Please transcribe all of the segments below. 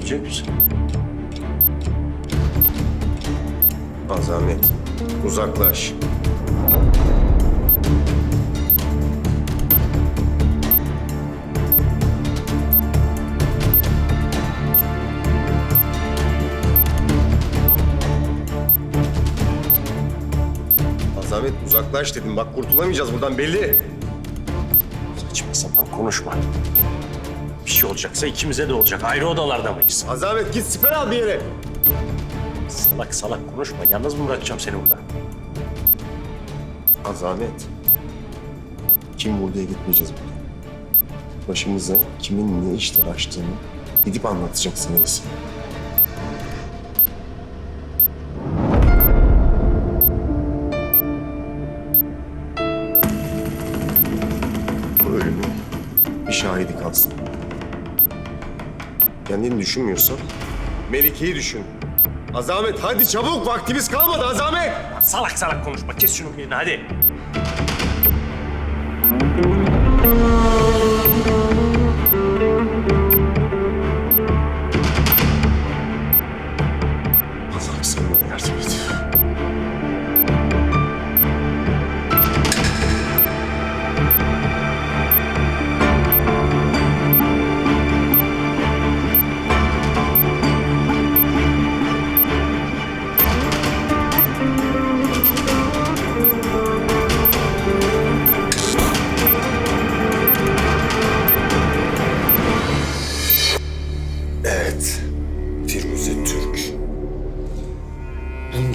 Ölecek misin? Azamet, uzaklaş. Azamet uzaklaş dedim. Bak kurtulamayacağız buradan belli. Saçma sapan konuşma. Bir şey olacaksa ikimize de olacak. Ayrı odalarda mıyız? Azamet git siper al bir yere. Salak salak konuşma. Yalnız mı bırakacağım seni burada? Azamet. Kim vurduya gitmeyeceğiz buradan. Başımıza kimin ne işler açtığını gidip anlatacaksın Enes. Bu ölümün bir şahidi kalsın. Kendini düşünmüyorsan Melike'yi düşün. Azamet hadi çabuk vaktimiz kalmadı Azamet. Salak salak konuşma. Kes şunun birini hadi.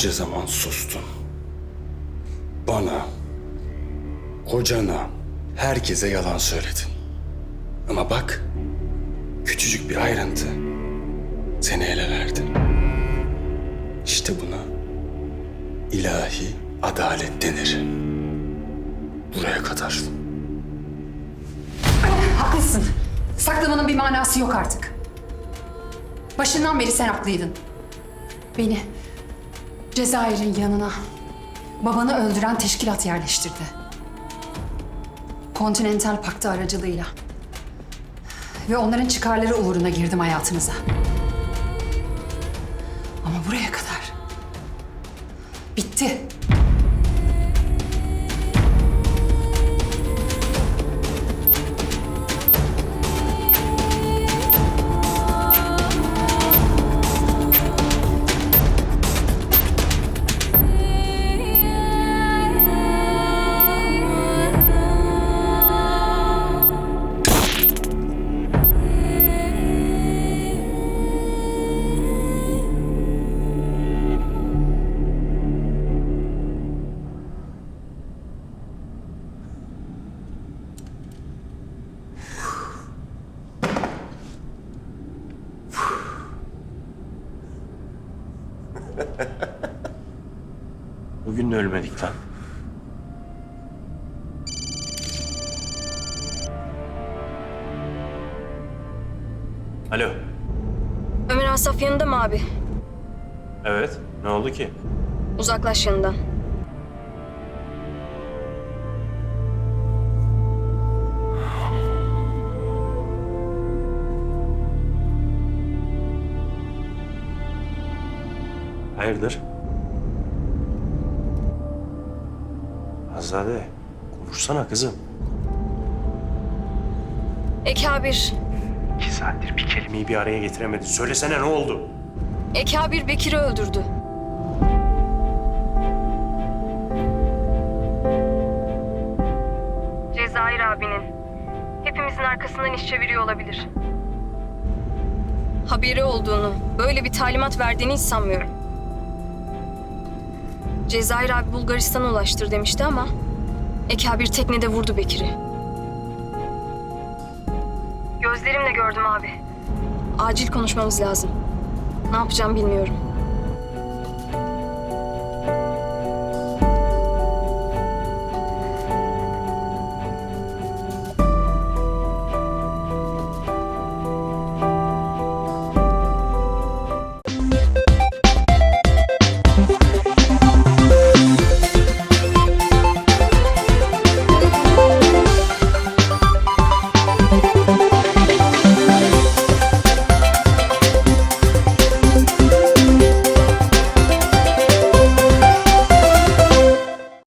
Bunca zaman sustun. Bana, kocana, herkese yalan söyledin. Ama bak, küçücük bir ayrıntı seni ele verdi. İşte buna ilahi adalet denir. Buraya kadar. Haklısın. Saklamanın bir manası yok artık. Başından beri sen haklıydın. Beni Cezayir'in yanına babanı öldüren teşkilat yerleştirdi. Continental Paktı aracılığıyla. Ve onların çıkarları uğruna girdim hayatınıza. Ama buraya kadar. Bitti. Bugün de ölmedik lan. Alo. Ömer Asaf yanında mı abi? Evet. Ne oldu ki? Uzaklaş yanından. Hayırdır? Azade. Konuşsana kızım. Ekabir. İki saattir bir kelimeyi bir araya getiremedin. Söylesene ne oldu? Ekabir Bekir'i öldürdü. Cezayir abinin. Hepimizin arkasından iş çeviriyor olabilir. Haberi olduğunu, böyle bir talimat verdiğini hiç sanmıyorum. Cezayir abi Bulgaristan'a ulaştır demişti ama... Ekabir teknede vurdu Bekir'i. Gözlerimle gördüm abi. Acil konuşmamız lazım. Ne yapacağım bilmiyorum.